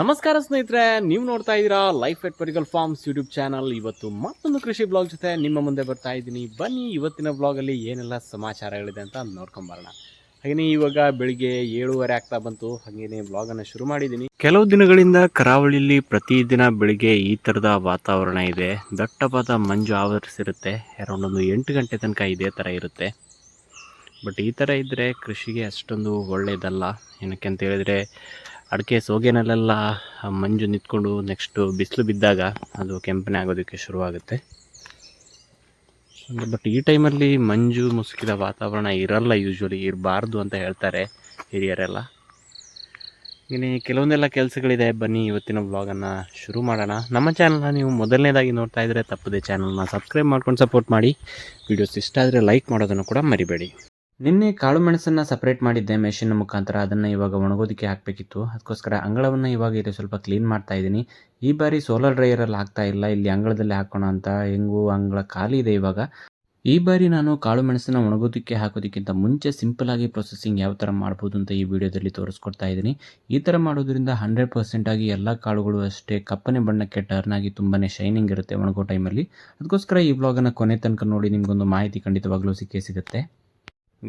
ನಮಸ್ಕಾರ ಸ್ನೇಹಿತರೆ, ನೀವು ನೋಡ್ತಾ ಇದ್ದೀರಾ life at Parikal farms YouTube channel ಇವತ್ತು ಮತ್ತೊಂದು ಕೃಷಿ ಬ್ಲಾಗ್ ಜೊತೆ ನಿಮ್ಮ ಮುಂದೆ ಬರ್ತಾ ಇದ್ದೀನಿ. ಬನ್ನಿ, ಇವತ್ತಿನ ಬ್ಲಾಗಲ್ಲಿ ಏನೆಲ್ಲ ಸಮಾಚಾರಗಳಿದೆ ಅಂತ ನೋಡ್ಕೊಂಬರೋಣ ಹಾಗೆಯೇ ಇವಾಗ ಬೆಳಿಗ್ಗೆ ಏಳುವರೆ ಆಗ್ತಾ ಬಂತು. ಹಾಗೆಯೇ ಬ್ಲಾಗನ್ನು ಶುರು ಮಾಡಿದ್ದೀನಿ. ಕೆಲವು ದಿನಗಳಿಂದ ಕರಾವಳಿಯಲ್ಲಿ ಪ್ರತಿದಿನ ಬೆಳಿಗ್ಗೆ ಈ ಥರದ ವಾತಾವರಣ ಇದೆ. ದಟ್ಟವಾದ ಮಂಜು ಆವರಿಸಿರುತ್ತೆ. ಅರೌಂಡ್ ಒಂದು ಎಂಟು ಗಂಟೆ ತನಕ ಇದೇ ಥರ ಇರುತ್ತೆ. ಬಟ್ ಈ ಥರ ಇದ್ದರೆ ಕೃಷಿಗೆ ಅಷ್ಟೊಂದು ಒಳ್ಳೆಯದಲ್ಲ ಏನಕ್ಕೆ ಅಂತ ಹೇಳಿದರೆ ಅಡಿಕೆ ಸೋಗೆನಲ್ಲೆಲ್ಲ ಮಂಜು ನಿಂತ್ಕೊಂಡು ನೆಕ್ಸ್ಟು ಬಿಸಿಲು ಬಿದ್ದಾಗ ಅದು ಕೆಂಪನೆ ಆಗೋದಕ್ಕೆ ಶುರುವಾಗುತ್ತೆ. ಬಟ್ ಈ ಟೈಮಲ್ಲಿ ಮಂಜು ಮುಸುಕಿದ ವಾತಾವರಣ ಇರಲ್ಲ ಯೂಶ್ವಲಿ ಇರಬಾರ್ದು ಅಂತ ಹೇಳ್ತಾರೆ ಹಿರಿಯರೆಲ್ಲ. ಇನ್ನು ಕೆಲವೊಂದೆಲ್ಲ ಕೆಲಸಗಳಿದೆ, ಬನ್ನಿ ಇವತ್ತಿನ ಬ್ಲಾಗನ್ನು ಶುರು ಮಾಡೋಣ. ನಮ್ಮ ಚಾನಲ್ನ ನೀವು ಮೊದಲನೇದಾಗಿ ನೋಡ್ತಾ ಇದ್ದರೆ ತಪ್ಪದೆ ಚಾನಲ್ನ ಸಬ್ಸ್ಕ್ರೈಬ್ ಮಾಡ್ಕೊಂಡು ಸಪೋರ್ಟ್ ಮಾಡಿ. ವಿಡಿಯೋಸ್ ಇಷ್ಟ ಆದರೆ ಲೈಕ್ ಮಾಡೋದನ್ನು ಕೂಡ ಮರಿಬೇಡಿ. ನಿನ್ನೆ ಕಾಳು ಮೆಣಸನ್ನು ಸಪ್ರೇಟ್ ಮಾಡಿದ್ದೆ ಮೆಷಿನ್ ಮುಖಾಂತರ. ಅದನ್ನು ಇವಾಗ ಒಣಗೋದಕ್ಕೆ ಹಾಕಬೇಕಿತ್ತು. ಅದಕ್ಕೋಸ್ಕರ ಅಂಗಳವನ್ನು ಇವಾಗ ಇದು ಸ್ವಲ್ಪ ಕ್ಲೀನ್ ಮಾಡ್ತಾ ಇದ್ದೀನಿ. ಈ ಬಾರಿ ಸೋಲಾರ್ ಡ್ರೈಯರಲ್ಲಿ ಹಾಕ್ತಾ ಇಲ್ಲ. ಇಲ್ಲಿ ಅಂಗಳದಲ್ಲಿ ಹಾಕೋಣ ಅಂತ ಹೆಂಗು ಅಂಗಳ ಖಾಲಿ ಇದೆ ಇವಾಗ. ಈ ಬಾರಿ ನಾನು ಕಾಳು ಮೆಣಸನ್ನು ಒಣಗೋದಕ್ಕೆ ಹಾಕೋದಕ್ಕಿಂತ ಮುಂಚೆ ಸಿಂಪಲ್ ಆಗಿ ಪ್ರೊಸೆಸಿಂಗ್ ಯಾವ ಥರ ಮಾಡ್ಬೋದು ಅಂತ ಈ ವಿಡಿಯೋದಲ್ಲಿ ತೋರಿಸ್ಕೊಡ್ತಾ ಇದ್ದೀನಿ. ಈ ಥರ ಮಾಡೋದ್ರಿಂದ ಹಂಡ್ರೆಡ್ ಪರ್ಸೆಂಟ್ ಆಗಿ ಎಲ್ಲ ಕಾಳುಗಳು ಅಷ್ಟೇ ಕಪ್ಪನೆ ಬಣ್ಣಕ್ಕೆ ಟರ್ನ್ ಆಗಿ ತುಂಬಾ ಶೈನಿಂಗ್ ಇರುತ್ತೆ ಒಣಗೋ ಟೈಮಲ್ಲಿ ಅದಕ್ಕೋಸ್ಕರ ಈ ಬ್ಲಾಗನ್ನು ಕೊನೆ ತನಕ ನೋಡಿ ನಿಮಗೊಂದು ಮಾಹಿತಿ ಖಂಡಿತವಾಗ್ಲೂ ಸಿಕ್ಕೇ ಸಿಗುತ್ತೆ.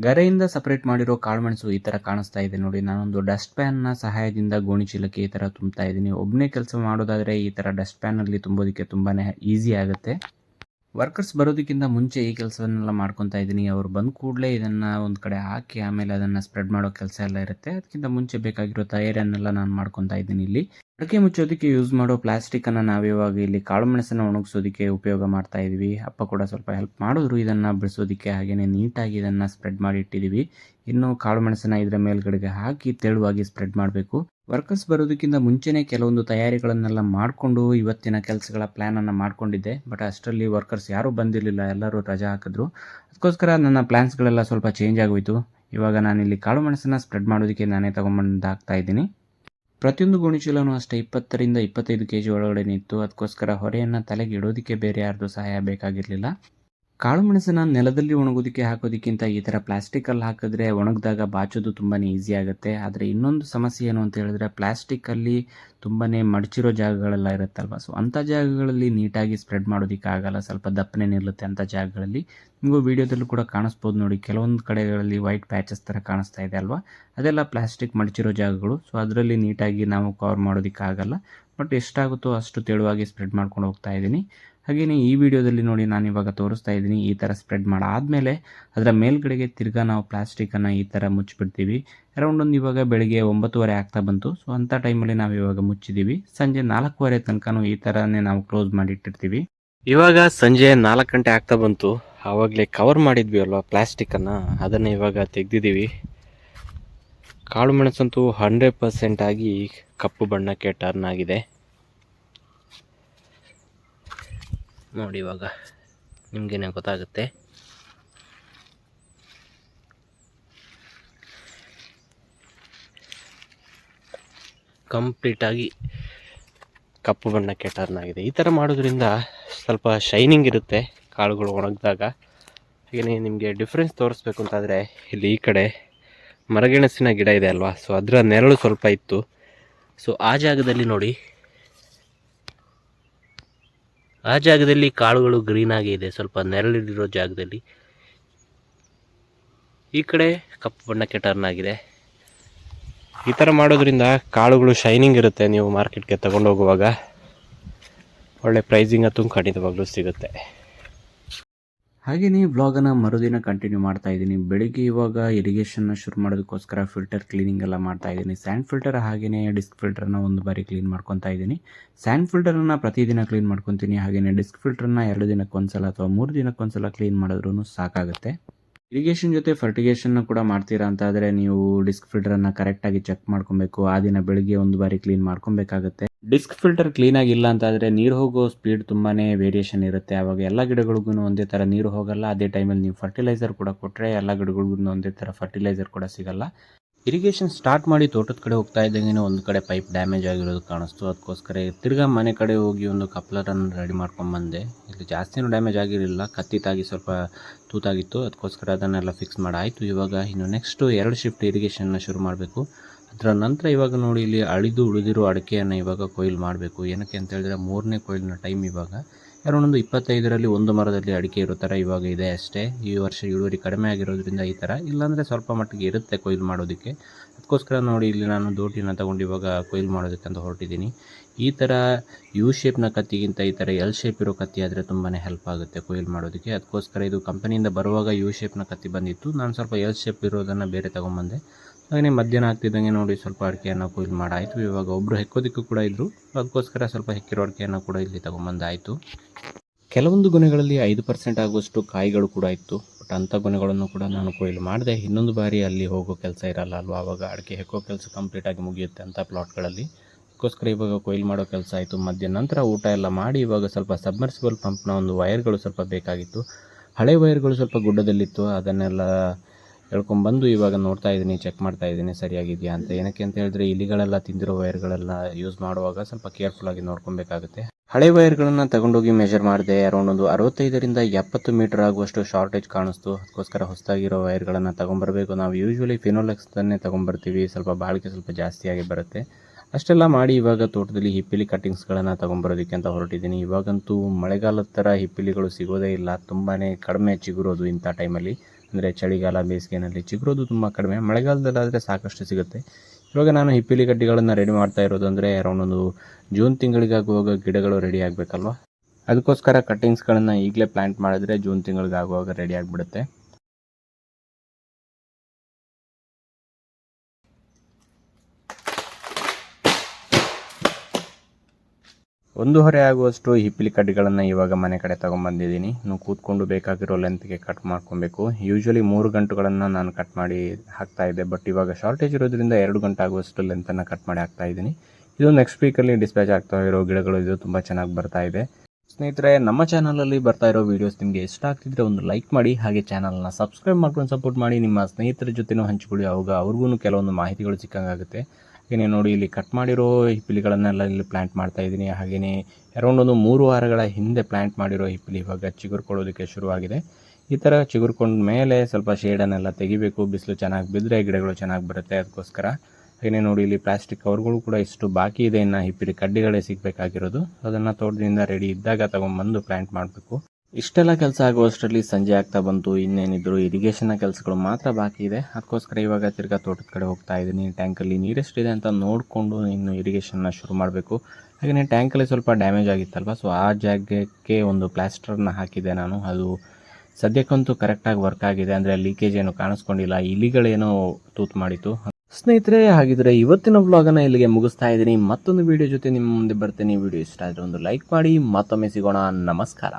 ಗರೆಯಿಂದ ಸಪರೇಟ್ ಮಾಡಿರೋ ಕಾಳುಮೆಣಸು ಈ ಥರ ಕಾಣಿಸ್ತಾ ಇದೆ ನೋಡಿ. ನಾನೊಂದು ಡಸ್ಟ್ ಪ್ಯಾನ್ನ ಸಹಾಯದಿಂದ ಗೋಣಿ ಚೀಲಕ್ಕೆ ಈ ಥರ ತುಂಬ್ತಾ ಇದ್ದೀನಿ. ಒಬ್ಬನೇ ಕೆಲಸ ಮಾಡೋದಾದರೆ ಈ ಥರ ಡಸ್ಟ್ ಪ್ಯಾನಲ್ಲಿ ತುಂಬೋದಕ್ಕೆ ತುಂಬಾ ಈಸಿ ಆಗುತ್ತೆ. ವರ್ಕರ್ಸ್ ಬರೋದಕ್ಕಿಂತ ಮುಂಚೆ ಈ ಕೆಲಸವನ್ನೆಲ್ಲ ಮಾಡ್ಕೊತಾ ಇದ್ದೀನಿ. ಅವ್ರು ಬಂದ ಕೂಡಲೇ ಇದನ್ನು ಒಂದು ಕಡೆ ಹಾಕಿ ಆಮೇಲೆ ಅದನ್ನು ಸ್ಪ್ರೆಡ್ ಮಾಡೋ ಕೆಲಸ ಎಲ್ಲ ಇರುತ್ತೆ. ಅದಕ್ಕಿಂತ ಮುಂಚೆ ಬೇಕಾಗಿರೋ ತಯಾರಿಯನ್ನೆಲ್ಲ ನಾನು ಮಾಡ್ಕೊತಾ ಇದ್ದೀನಿ ಇಲ್ಲಿ. ಅಡಿಕೆ ಮುಚ್ಚೋದಕ್ಕೆ ಯೂಸ್ ಮಾಡೋ ಪ್ಲಾಸ್ಟಿಕ್ಕನ್ನು ನಾವಿವಾಗ ಇಲ್ಲಿ ಕಾಳು ಮೆಣಸನ್ನು ಒಣಗಿಸೋದಕ್ಕೆ ಉಪಯೋಗ ಮಾಡ್ತಾ ಇದ್ದೀವಿ ಅಪ್ಪ ಕೂಡ ಸ್ವಲ್ಪ ಹೆಲ್ಪ್ ಮಾಡಿದ್ರು ಇದನ್ನು ಬಿಡಿಸೋದಕ್ಕೆ ಹಾಗೆಯೇ ನೀಟಾಗಿ ಇದನ್ನು ಸ್ಪ್ರೆಡ್ ಮಾಡಿ ಇಟ್ಟಿದ್ದೀವಿ ಇನ್ನು ಕಾಳು ಮೆಣಸನ್ನು ಇದರ ಮೇಲ್ಗಡೆಗೆ ಹಾಕಿ ತೆಳುವಾಗಿ ಸ್ಪ್ರೆಡ್ ಮಾಡಬೇಕು. ವರ್ಕರ್ಸ್ ಬರೋದಕ್ಕಿಂತ ಮುಂಚೆನೇ ಕೆಲವೊಂದು ತಯಾರಿಗಳನ್ನೆಲ್ಲ ಮಾಡಿಕೊಂಡು ಇವತ್ತಿನ ಕೆಲಸಗಳ ಪ್ಲ್ಯಾನನ್ನು ಮಾಡ್ಕೊಂಡಿದ್ದೆ. ಬಟ್ ಅಷ್ಟರಲ್ಲಿ ವರ್ಕರ್ಸ್ ಯಾರೂ ಬಂದಿರಲಿಲ್ಲ, ಎಲ್ಲರೂ ರಜಾ ಹಾಕಿದ್ರು. ಅದಕ್ಕೋಸ್ಕರ ನನ್ನ ಪ್ಲ್ಯಾನ್ಸ್ಗಳೆಲ್ಲ ಸ್ವಲ್ಪ ಚೇಂಜ್ ಆಗೋಯಿತು. ಇವಾಗ ನಾನಿಲ್ಲಿ ಕಾಳು ಮೆಣಸನ್ನು ಸ್ಪ್ರೆಡ್ ಮಾಡೋದಕ್ಕೆ ನಾನೇ ತೊಗೊಂಬಂದು ಇದ್ದೀನಿ. ಪ್ರತಿಯೊಂದು ಗೋಣಿಚೀಲನೂ ಅಷ್ಟೇ ಇಪ್ಪತ್ತರಿಂದ ಇಪ್ಪತ್ತೈದು ಕೆ ಜಿ ಒಳಗಡೆ ನಿಂತು, ಅದಕ್ಕೋಸ್ಕರ ಹೊರೆಯನ್ನು ತಲೆಗೆ ಇಡೋದಕ್ಕೆ ಬೇರೆ ಯಾರ್ದು ಸಹಾಯ ಬೇಕಾಗಿರಲಿಲ್ಲ. ಕಾಳು ಮೆಣಸನ್ನ ನೆಲದಲ್ಲಿ ಒಣಗೋದಕ್ಕೆ ಹಾಕೋದಕ್ಕಿಂತ ಈ ಥರ ಪ್ಲಾಸ್ಟಿಕಲ್ಲಿ ಹಾಕಿದ್ರೆ ಒಣಗಿದಾಗ ಬಾಚೋದು ತುಂಬಾ ಈಸಿ ಆಗುತ್ತೆ. ಆದರೆ ಇನ್ನೊಂದು ಸಮಸ್ಯೆ ಏನು ಅಂತ ಹೇಳಿದ್ರೆ ಪ್ಲಾಸ್ಟಿಕ್ಕಲ್ಲಿ ತುಂಬಾ ಮಡಚಿರೋ ಜಾಗಗಳೆಲ್ಲ ಇರುತ್ತಲ್ವ? ಸೊ ಅಂಥ ಜಾಗಗಳಲ್ಲಿ ನೀಟಾಗಿ ಸ್ಪ್ರೆಡ್ ಮಾಡೋದಕ್ಕೆ ಆಗಲ್ಲ. ಸ್ವಲ್ಪ ದಪ್ಪನೆ ನಿಲ್ಲುತ್ತೆ ಅಂಥ ಜಾಗಗಳಲ್ಲಿ. ನಿಮಗೂ ವಿಡಿಯೋದಲ್ಲೂ ಕೂಡ ಕಾಣಿಸ್ಬೋದು ನೋಡಿ. ಕೆಲವೊಂದು ಕಡೆಗಳಲ್ಲಿ ವೈಟ್ ಪ್ಯಾಚಸ್ ಥರ ಕಾಣಿಸ್ತಾ ಇದೆ ಅಲ್ವಾ? ಅದೆಲ್ಲ ಪ್ಲಾಸ್ಟಿಕ್ ಮಡಚಿರೋ ಜಾಗಗಳು. ಸೊ ಅದರಲ್ಲಿ ನೀಟಾಗಿ ನಾವು ಕವರ್ ಮಾಡೋದಕ್ಕಾಗಲ್ಲ ಬಟ್ ಎಷ್ಟಾಗುತ್ತೋ ಅಷ್ಟು ತೆಳುವಾಗಿ ಸ್ಪ್ರೆಡ್ ಮಾಡ್ಕೊಂಡು ಹೋಗ್ತಾ ಇದ್ದೀನಿ. ಹಾಗೆಯೇ ಈ ವಿಡಿಯೋದಲ್ಲಿ ನೋಡಿ ನಾನು ಇವಾಗ ತೋರಿಸ್ತಾ ಇದ್ದೀನಿ ಈ ಥರ ಸ್ಪ್ರೆಡ್ ಮಾಡಾದಮೇಲೆ ಅದರ ಮೇಲ್ಗಡೆಗೆ ತಿರ್ಗಾ ನಾವು ಪ್ಲಾಸ್ಟಿಕನ್ನು ಈ ಥರ ಮುಚ್ಚಿಬಿಡ್ತೀವಿ. ಅರೌಂಡ್ ಒಂದು ಇವಾಗ ಬೆಳಿಗ್ಗೆ ಒಂಬತ್ತುವರೆ ಆಗ್ತಾ ಬಂತು. ಸೊ ಅಂಥ ಟೈಮಲ್ಲಿ ನಾವು ಇವಾಗ ಮುಚ್ಚಿದ್ದೀವಿ ಸಂಜೆ ನಾಲ್ಕೂವರೆ ತನಕನೂ ಈ ಥರನೇ ನಾವು ಕ್ಲೋಸ್ ಮಾಡಿಟ್ಟಿರ್ತೀವಿ. ಇವಾಗ ಸಂಜೆ ನಾಲ್ಕು ಗಂಟೆ ಆಗ್ತಾ ಬಂತು. ಆವಾಗಲೇ ಕವರ್ ಮಾಡಿದ್ವಿ ಅಲ್ವಾ ಪ್ಲಾಸ್ಟಿಕ್ಕನ್ನು ಅದನ್ನು ಇವಾಗ ತೆಗೆದಿದ್ದೀವಿ. ಕಾಳು ಮೆಣಸಂತೂ ಹಂಡ್ರೆಡ್ ಪರ್ಸೆಂಟ್ ಆಗಿ ಕಪ್ಪು ಬಣ್ಣಕ್ಕೆ ಟರ್ನ್ ಆಗಿದೆ. ನೋಡಿ ಇವಾಗ ನಿಮಗೇನೆ ಗೊತ್ತಾಗುತ್ತೆ. ಕಂಪ್ಲೀಟಾಗಿ ಕಪ್ಪು ಬಣ್ಣಕ್ಕೆ ಟರ್ನ್ ಆಗಿದೆ. ಈ ಥರ ಮಾಡೋದ್ರಿಂದ ಸ್ವಲ್ಪ ಶೈನಿಂಗ್ ಇರುತ್ತೆ ಕಾಳುಗಳು ಒಣಗಿದಾಗ. ಹಾಗೆಯೇ ನಿಮಗೆ ಡಿಫ್ರೆನ್ಸ್ ತೋರಿಸ್ಬೇಕು ಅಂತಾದರೆ ಇಲ್ಲಿ ಈ ಕಡೆ ಮರಗೆಣಸಿನ ಗಿಡ ಇದೆ ಅಲ್ವಾ? ಸೊ ಅದರ ನೆರಳು ಸ್ವಲ್ಪ ಇತ್ತು. ಸೊ ಆ ಜಾಗದಲ್ಲಿ ನೋಡಿ ಆ ಜಾಗದಲ್ಲಿ ಕಾಳುಗಳು ಗ್ರೀನ್ ಆಗಿ ಇದೆ. ಸ್ವಲ್ಪ ನೆರಳಿರೋ ಜಾಗದಲ್ಲಿ. ಈ ಕಡೆ ಕಪ್ಪು ಬಣ್ಣಕ್ಕೆ ಟರ್ನ್ ಆಗಿದೆ. ಈ ಥರ ಮಾಡೋದ್ರಿಂದ ಕಾಳುಗಳು ಶೈನಿಂಗ್ ಇರುತ್ತೆ. ನೀವು ಮಾರ್ಕೆಟ್ಗೆ ತಗೊಂಡು ಹೋಗುವಾಗ ಒಳ್ಳೆ ಪ್ರೈಸಿಂಗ್ ಅಂತೂ ಖಂಡಿತವಾಗ್ಲೂ ಸಿಗುತ್ತೆ. ಹಾಗೆಯೇ ವ್ಲಾಗನ್ನು ಮರುದಿನ ಕಂಟಿನ್ಯೂ ಮಾಡ್ತಾ ಇದ್ದೀನಿ. ಬೆಳಿಗ್ಗೆ ಇವಾಗ ಇರಿಗೇಷನ್ನ ಶುರು ಮಾಡೋದಕ್ಕೋಸ್ಕರ ಫಿಲ್ಟರ್ ಕ್ಲೀನಿಂಗ್ ಎಲ್ಲ ಮಾಡ್ತಾ ಇದ್ದೀನಿ. ಸ್ಯಾಂಡ್ ಫಿಲ್ಟರ್ ಹಾಗೆಯೇ ಡಿಸ್ಕ್ ಫಿಲ್ಟರ್ನ ಒಂದು ಬಾರಿ ಕ್ಲೀನ್ ಮಾಡ್ಕೊತಾ ಇದ್ದೀನಿ. ಸ್ಯಾಂಡ್ ಫಿಲ್ಟರನ್ನು ಪ್ರತಿದಿನ ಕ್ಲೀನ್ ಮಾಡ್ಕೊತೀನಿ. ಹಾಗೆಯೇ ಡಿಸ್ಕ್ ಫಿಲ್ಟರ್ನ ಎರಡು ದಿನಕ್ಕೊಂದ್ಸಲ ಅಥವಾ ಮೂರು ದಿನಕ್ಕೊಂದ್ಸಲ ಕ್ಲೀನ್ ಮಾಡಿದ್ರೂ ಸಾಕಾಗುತ್ತೆ. ಇರಿಗೇಷನ್ ಜೊತೆ ಫರ್ಟಿಗೇಷನ್ ಕೂಡ ಮಾಡ್ತೀರಾ ಅಂತ ಆದರೆ ನೀವು ಡಿಸ್ಕ್ ಫಿಲ್ಟರನ್ನು ಕರೆಕ್ಟಾಗಿ ಚೆಕ್ ಮಾಡ್ಕೊಬೇಕು. ಆ ದಿನ ಬೆಳಿಗ್ಗೆ ಒಂದು ಬಾರಿ ಕ್ಲೀನ್ ಮಾಡ್ಕೊಬೇಕಾಗುತ್ತೆ. ಡಿಸ್ಕ್ ಫಿಲ್ಟರ್ ಕ್ಲೀನ್ ಆಗಿಲ್ಲ ಅಂತ ಆದರೆ ನೀರು ಹೋಗೋ ಸ್ಪೀಡ್ ತುಂಬಾ ವೇರಿಯೇಷನ್ ಇರುತ್ತೆ. ಆವಾಗ ಎಲ್ಲ ಗಿಡಗಳಿಗೂ ಒಂದೇ ಥರ ನೀರು ಹೋಗಲ್ಲ. ಅದೇ ಟೈಮಲ್ಲಿ ನೀವು ಫರ್ಟಿಲೈಸರ್ ಕೂಡ ಕೊಟ್ಟರೆ ಎಲ್ಲ ಗಿಡಗಳಿಗೂ ಒಂದೇ ಥರ ಫರ್ಟಿಲೈಸರ್ ಕೂಡ ಸಿಗಲ್ಲ. ಇರಿಗೇಷನ್ ಸ್ಟಾರ್ಟ್ ಮಾಡಿ ತೋಟದ ಕಡೆ ಹೋಗ್ತಾ ಇದ್ದಂಗೆ ಒಂದು ಕಡೆ ಪೈಪ್ ಡ್ಯಾಮೇಜ್ ಆಗಿರೋದು ಕಾಣಿಸ್ತು. ಅದಕ್ಕೋಸ್ಕರ ತಿರ್ಗಾ ಮನೆ ಕಡೆ ಹೋಗಿ ಒಂದು ಕಪ್ಲರನ್ನು ರೆಡಿ ಮಾಡ್ಕೊಂಬಂದೆ ಇಲ್ಲಿ ಜಾಸ್ತಿನೂ ಡ್ಯಾಮೇಜ್ ಆಗಿರಲಿಲ್ಲ. ಕತ್ತಿತಾಗಿ ಸ್ವಲ್ಪ ತೂತಾಗಿತ್ತು. ಅದಕ್ಕೋಸ್ಕರ ಅದನ್ನೆಲ್ಲ ಫಿಕ್ಸ್ ಮಾಡಾಯಿತು. ಇವಾಗ ಇನ್ನು ನೆಕ್ಸ್ಟು ಎರಡು ಶಿಫ್ಟ್ ಇರಿಗೇಷನ್ನ ಶುರು ಮಾಡಬೇಕು. ಅದರ ನಂತರ ಇವಾಗ ನೋಡಿ ಇಲ್ಲಿ ಅಳಿದು ಉಳಿದಿರೋ ಅಡಿಕೆಯನ್ನು ಇವಾಗ ಕೊಯ್ಲು ಮಾಡಬೇಕು. ಏನಕ್ಕೆ ಅಂತ ಹೇಳಿದ್ರೆ ಮೂರನೇ ಕೊಯ್ಲಿನ ಟೈಮ್ ಇವಾಗ ಯಾರೋ ಒಂದು ಇಪ್ಪತ್ತೈದರಲ್ಲಿ ಒಂದು ಮರದಲ್ಲಿ ಅಡಿಕೆ ಇರೋ ಥರ ಇವಾಗ ಇದೆ ಅಷ್ಟೇ. ಈ ವರ್ಷ ಇಳುವರಿ ಕಡಿಮೆ ಆಗಿರೋದ್ರಿಂದ ಈ ಥರ ಇಲ್ಲಾಂದರೆ ಸ್ವಲ್ಪ ಮಟ್ಟಿಗೆ ಇರುತ್ತೆ ಕೊಯ್ಲು ಮಾಡೋದಕ್ಕೆ. ಅದಕ್ಕೋಸ್ಕರ ನೋಡಿ ಇಲ್ಲಿ ನಾನು ದೋಟಿನ ತಗೊಂಡು ಇವಾಗ ಕೊಯ್ಲು ಮಾಡೋದಕ್ಕೆ ಅಂತ ಹೊರಟಿದ್ದೀನಿ. ಈ ಥರ ಯು ಶೇಪ್ನ ಕತ್ತಿಗಿಂತ ಈ ಥರ ಎಲ್ ಶೇಪ್ ಇರೋ ಕತ್ತಿ ಆದರೆ ತುಂಬಾ ಹೆಲ್ಪ್ ಆಗುತ್ತೆ ಕೊಯ್ಲು ಮಾಡೋದಕ್ಕೆ. ಅದಕ್ಕೋಸ್ಕರ ಇದು ಕಂಪನಿಯಿಂದ ಬರುವಾಗ ಯು ಶೇಪ್ನ ಕತ್ತಿ ಬಂದಿತ್ತು. ನಾನು ಸ್ವಲ್ಪ ಎಲ್ ಶೇಪ್ ಇರೋದನ್ನು ಬೇರೆ ತೊಗೊಂಬಂದೆ ಹಾಗೆ ಮಧ್ಯಾಹ್ನ ಆಗ್ತಿದ್ದಂಗೆ ನೋಡಿ ಸ್ವಲ್ಪ ಅಡಿಕೆಯನ್ನು ಕೊಯ್ಲು ಮಾಡಾಯಿತು. ಇವಾಗ ಒಬ್ಬರು ಹೆಕ್ಕೋದಿಕ್ಕೂ ಕೂಡ ಇದ್ದರು ಅದಕ್ಕೋಸ್ಕರ ಸ್ವಲ್ಪ ಹೆಕ್ಕಿರೋ ಅಡಿಕೆಯನ್ನು ಕೂಡ ಇಲ್ಲಿ ತಗೊಂಬಂದಾಯಿತು. ಕೆಲವೊಂದು ಗೊನೆಗಳಲ್ಲಿ ಐದು ಪರ್ಸೆಂಟ್ ಆಗುವಷ್ಟು ಕಾಯಿಗಳು ಕೂಡ ಇತ್ತು. ಬಟ್ ಅಂಥ ಗೊನೆಗಳನ್ನು ಕೂಡ ನಾನು ಕೊಯ್ಲು ಮಾಡಿದೆ. ಇನ್ನೊಂದು ಬಾರಿ ಅಲ್ಲಿ ಹೋಗೋ ಕೆಲಸ ಇರಲ್ಲ ಅಲ್ವಾ? ಆವಾಗ ಅಡಿಕೆ ಹೆಕ್ಕೋ ಕೆಲಸ ಕಂಪ್ಲೀಟಾಗಿ ಮುಗಿಯುತ್ತೆ ಅಂಥ ಪ್ಲಾಟ್ಗಳಲ್ಲಿ ಅದಕ್ಕೋಸ್ಕರ ಇವಾಗ ಕೊಯ್ಲು ಮಾಡೋ ಕೆಲಸ ಆಯಿತು. ಮಧ್ಯ ನಂತರ ಊಟ ಎಲ್ಲ ಮಾಡಿ ಇವಾಗ ಸ್ವಲ್ಪ ಸಬ್ಮರ್ಸಿಬಲ್ ಪಂಪ್ನ ಒಂದು ವೈರ್ಗಳು ಸ್ವಲ್ಪ ಬೇಕಾಗಿತ್ತು. ಹಳೆ ವೈರ್ಗಳು ಸ್ವಲ್ಪ ಗುಡ್ಡದಲ್ಲಿತ್ತು. ಅದನ್ನೆಲ್ಲ ಎಳ್ಕೊಂಬಂದು ಇವಾಗ ನೋಡ್ತಾ ಇದ್ದೀನಿ ಚೆಕ್ ಮಾಡ್ತಾ ಇದ್ದೀನಿ, ಸರಿಯಾಗಿದೆಯಾ ಅಂತ. ಏನಕ್ಕೆ ಅಂತ ಹೇಳಿದ್ರೆ, ಇಲಿಗಳೆಲ್ಲ ತಿಂದಿರೋ ವೈರ್ಗಳೆಲ್ಲ ಯೂಸ್ ಮಾಡುವಾಗ ಸ್ವಲ್ಪ ಕೇರ್ಫುಲ್ಲಾಗಿ ನೋಡ್ಕೊಬೇಕಾಗುತ್ತೆ. ಹಳೆ ವೈರ್ಗಳನ್ನು ತಗೊಂಡೋಗಿ ಮೆಷರ್ ಮಾಡಿದೆ ಅರೌಂಡ್ ಒಂದು ಅರವತ್ತೈದರಿಂದ ಎಪ್ಪತ್ತು ಮೀಟರ್ ಆಗುವಷ್ಟು ಶಾರ್ಟೇಜ್ ಕಾಣಿಸ್ತು. ಅದಕ್ಕೋಸ್ಕರ ಹೊಸದಾಗಿರೋ ವೈರ್ಗಳನ್ನು ತೊಗೊಂಬರ್ಬೇಕು ನಾವು ಯೂಶ್ವಲಿ ಫಿನೋಲೆಕ್ಸ್ದನ್ನೇ ತೊಗೊಂಬರ್ತೀವಿ ಸ್ವಲ್ಪ ಬಾಳಿಕೆ ಸ್ವಲ್ಪ ಜಾಸ್ತಿಯಾಗಿ ಬರುತ್ತೆ. ಅಷ್ಟೆಲ್ಲ ಮಾಡಿ ಇವಾಗ ತೋಟದಲ್ಲಿ ಹಿಪ್ಪಿಲಿ ಕಟ್ಟಿಂಗ್ಸ್ಗಳನ್ನು ತೊಗೊಂಬರೋದಕ್ಕೆ ಅಂತ ಹೊರಟಿದ್ದೀನಿ. ಇವಾಗಂತೂ ಮಳೆಗಾಲದ ಥರ ಹಿಪ್ಪಿಲಿಗಳು ಸಿಗೋದೇ ಇಲ್ಲ. ತುಂಬಾ ಕಡಿಮೆ ಚಿಗುರೋದು ಇಂಥ ಟೈಮಲ್ಲಿ ಅಂದರೆ ಚಳಿಗಾಲ, ಬೇಸಿಗೆನಲ್ಲಿ ಚಿಗುರೋದು ತುಂಬ ಕಡಿಮೆ. ಮಳೆಗಾಲದಲ್ಲಾದರೆ ಸಾಕಷ್ಟು ಸಿಗುತ್ತೆ. ಇವಾಗ ನಾನು ಹಿಪ್ಪಿಲಿ ಗಡ್ಡಿಗಳನ್ನು ರೆಡಿ ಮಾಡ್ತಾ ಇರೋದು ಅಂದರೆ ಅರೌಂಡ್ ಒಂದು ಜೂನ್ ತಿಂಗಳಿಗಾಗುವಾಗ ಗಿಡಗಳು ರೆಡಿ ಆಗಬೇಕಲ್ವ? ಅದಕ್ಕೋಸ್ಕರ ಕಟ್ಟಿಂಗ್ಸ್ಗಳನ್ನು ಈಗಲೇ ಪ್ಲ್ಯಾಂಟ್ ಮಾಡಿದ್ರೆ ಜೂನ್ ತಿಂಗಳಿಗಾಗುವಾಗ ರೆಡಿ ಆಗಿಬಿಡುತ್ತೆ. ಒಂದು ಹೊರೆ ಆಗುವಷ್ಟು ಹಿಪ್ಪಿಲಿ ಕಡ್ಡಿಗಳನ್ನು ಇವಾಗ ಮನೆ ಕಡೆ ತೊಗೊಂಬಂದಿದ್ದೀನಿ. ಇನ್ನು ಕೂತ್ಕೊಂಡು ಬೇಕಾಗಿರೋ ಲೆಂತ್ಗೆ ಕಟ್ ಮಾಡ್ಕೊಬೇಕು. ಯೂಶ್ವಲಿ ಮೂರು ಗಂಟುಗಳನ್ನು ನಾನು ಕಟ್ ಮಾಡಿ ಹಾಕ್ತಾ ಇದ್ದೆ ಬಟ್ ಇವಾಗ ಶಾರ್ಟೇಜ್ ಇರೋದ್ರಿಂದ ಎರಡು ಗಂಟೆ ಆಗುವಷ್ಟು ಲೆಂತನ್ನು ಕಟ್ ಮಾಡಿ ಹಾಕ್ತಾ ಇದ್ದೀನಿ. ಇದು ನೆಕ್ಸ್ಟ್ ವೀಕಲ್ಲಿ ಡಿಸ್ಪ್ಯಾಚ್ ಆಗ್ತಾ ಇರೋ ಗಿಡಗಳು, ಇದು ತುಂಬ ಚೆನ್ನಾಗಿ ಬರ್ತಾ ಇದೆ. ಸ್ನೇಹಿತರೆ, ನಮ್ಮ ಚಾನಲಲ್ಲಿ ಬರ್ತಾ ಇರೋ ವೀಡಿಯೋಸ್ ನಿಮಗೆ ಇಷ್ಟ ಆಗ್ತಿದ್ರೆ ಒಂದು ಲೈಕ್ ಮಾಡಿ, ಹಾಗೆ ಚಾನಲ್ನ ಸಬ್ಸ್ಕ್ರೈಬ್ ಮಾಡ್ಕೊಂಡು ಸಪೋರ್ಟ್ ಮಾಡಿ. ನಿಮ್ಮ ಸ್ನೇಹಿತರ ಜೊತೆನೂ ಹಂಚಿಕೊಳ್ಳಿ, ಅವಾಗ ಅವ್ರಿಗೂ ಕೆಲವೊಂದು ಮಾಹಿತಿಗಳು ಸಿಕ್ಕಂಗಾಗುತ್ತೆ. ಹಾಗೆಯೇ ನೋಡಿ, ಇಲ್ಲಿ ಕಟ್ ಮಾಡಿರೋ ಹಿಪ್ಪಲಿಗಳನ್ನೆಲ್ಲ ಇಲ್ಲಿ ಪ್ಲ್ಯಾಂಟ್ ಮಾಡ್ತಾ ಇದ್ದೀನಿ. ಹಾಗೆಯೇ ಅರೌಂಡ್ ಒಂದು ಮೂರು ವಾರಗಳ ಹಿಂದೆ ಪ್ಲ್ಯಾಂಟ್ ಮಾಡಿರೋ ಹಿಪ್ಪಲಿ ಇವಾಗ ಚಿಗುರ್ಕೊಳ್ಳೋದಕ್ಕೆ ಶುರುವಾಗಿದೆ. ಈ ಥರ ಚಿಗುರ್ಕೊಂಡ ಮೇಲೆ ಸ್ವಲ್ಪ ಶೇಡನ್ನೆಲ್ಲ ತೆಗಿಬೇಕು. ಬಿಸಿಲು ಚೆನ್ನಾಗಿ ಬಿದ್ದರೆ ಗಿಡಗಳು ಚೆನ್ನಾಗಿ ಬರುತ್ತೆ ಅದಕ್ಕೋಸ್ಕರ. ಹಾಗೆಯೇ ನೋಡಿ, ಇಲ್ಲಿ ಪ್ಲಾಸ್ಟಿಕ್ ಕವರ್ಗಳು ಕೂಡ ಇಷ್ಟು ಬಾಕಿ ಇದೆ. ಇನ್ನು ಹಿಪ್ಪಿಲಿ ಕಡ್ಡಿಗಳೇ ಸಿಗಬೇಕಾಗಿರೋದು. ಅದನ್ನು ತೋಟದಿಂದ ರೆಡಿ ಇದ್ದಾಗ ತೊಗೊಂಬಂದು ಪ್ಲ್ಯಾಂಟ್ ಮಾಡಬೇಕು. ಇಷ್ಟೆಲ್ಲ ಕೆಲಸ ಆಗುವಷ್ಟರಲ್ಲಿ ಸಂಜೆ ಆಗ್ತಾ ಬಂತು, ಇನ್ನೇನಿದ್ರು ಇರಿಗೇಷನ್ನ ಕೆಲಸಗಳು ಮಾತ್ರ ಬಾಕಿ ಇದೆ. ಅದಕ್ಕೋಸ್ಕರ ಇವಾಗ ತಿರ್ಗಾ ತೋಟದ ಕಡೆ ಹೋಗ್ತಾ ಇದ್ದೀನಿ. ಟ್ಯಾಂಕಲ್ಲಿ ನೀರೆಷ್ಟಿದೆ ಅಂತ ನೋಡಿಕೊಂಡು ಇನ್ನು ಇರಿಗೇಷನ್ನ ಶುರು ಮಾಡಬೇಕು. ಹಾಗೆಯೇ ಟ್ಯಾಂಕಲ್ಲಿ ಸ್ವಲ್ಪ ಡ್ಯಾಮೇಜ್ ಆಗಿತ್ತಲ್ವ? ಸೊ ಆ ಜಾಗಕ್ಕೆ ಒಂದು ಪ್ಲಾಸ್ಟರ್ನ ಹಾಕಿದೆ ನಾನು. ಅದು ಸದ್ಯಕ್ಕಂತೂ ಕರೆಕ್ಟಾಗಿ ವರ್ಕ್ ಆಗಿದೆ. ಅಂದರೆ ಲೀಕೇಜ್ ಏನು ಕಾಣಿಸ್ಕೊಂಡಿಲ್ಲ. ಇಲಿಗಳೇನೋ ತೂತು ಮಾಡಿತ್ತು. ಸ್ನೇಹಿತರೆ, ಹಾಗಿದ್ರೆ ಇವತ್ತಿನ ವ್ಲಾಗನ್ನು ಇಲ್ಲಿಗೆ ಮುಗಿಸ್ತಾ ಇದ್ದೀನಿ. ಮತ್ತೊಂದು ವಿಡಿಯೋ ಜೊತೆ ನಿಮ್ಮ ಮುಂದೆ ಬರ್ತೀನಿ. ವಿಡಿಯೋ ಇಷ್ಟ ಆದರೆ ಒಂದು ಲೈಕ್ ಮಾಡಿ. ಮತ್ತೊಮ್ಮೆ ಸಿಗೋಣ. ನಮಸ್ಕಾರ.